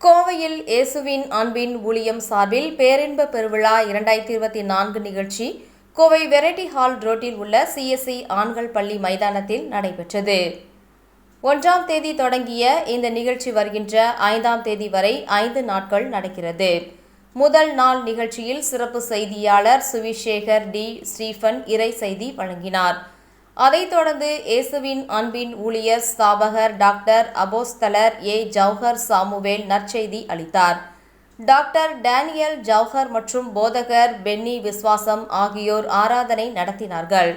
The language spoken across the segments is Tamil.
கோவையில் இயேசுவின் அன்பின் ஊழியம் சார்பில் பேரின்ப பெருவிழா இரண்டாயிரத்தி இருபத்தி நான்கு நிகழ்ச்சி கோவை வெரைட்டி ஹால் ரோட்டில் உள்ள சிஎஸ்சி ஆண்கள் பள்ளி மைதானத்தில் நடைபெற்றது. ஒன்றாம் தேதி தொடங்கிய இந்த நிகழ்ச்சி வருகின்ற ஐந்தாம் தேதி வரை ஐந்து நாட்கள் நடக்கிறது. முதல் நாள் நிகழ்ச்சியில் சிறப்பு செய்தியாளர் சுவிசேகர் டி ஸ்டீஃபன் இறை செய்தி வழங்கினார். அதைத் தொடர்ந்து இயேசுவின் அன்பின் ஊழியர் ஸ்தாபகர் டாக்டர் அபோஸ்தலர் ஏ. ஜவஹர் சாமுவேல் நற்செய்தி அளித்தார். டாக்டர் டேனியல் ஜவுஹர் மற்றும் போதகர் பென்னி விஸ்வாசம் ஆகியோர் ஆராதனை நடத்தினார்கள்.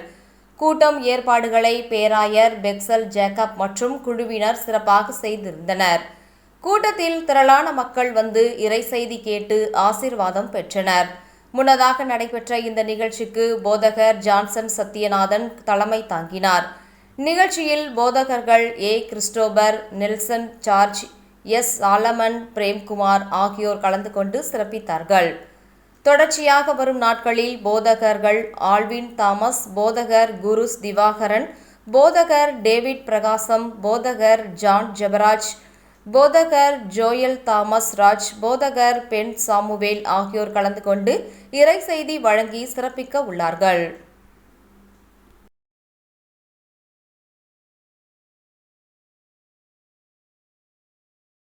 கூட்டம் ஏற்பாடுகளை பேராயர் பெக்சல் ஜேக்கப் மற்றும் குழுவினர் சிறப்பாக செய்திருந்தனர். கூட்டத்தில் திரளான மக்கள் வந்து இறை செய்தி கேட்டு ஆசீர்வாதம் பெற்றனர். முன்னதாக நடைபெற்ற இந்த நிகழ்ச்சிக்கு போதகர் ஜான்சன் சத்யநாதன் தலைமை தாங்கினார். நிகழ்ச்சியில் போதகர்கள் A. Christopher Nelson George S. Solomon Premkumar ஆகியோர் கலந்து கொண்டு சிறப்பித்தார்கள். தொடர்ச்சியாக வரும் நாட்களில் போதகர்கள் ஆல்வின் தாமஸ் போதகர் குருஸ் திவாகரன் போதகர் டேவிட் பிரகாசம் போதகர் ஜான் ஜெபராஜ் போதகர் ஜோயல் தாமஸ் ராஜ் போதகர் பென் சாமுவேல் ஆகியோர் கலந்து கொண்டு இறை செய்தி வழங்கி சிறப்பிக்க உள்ளார்கள்.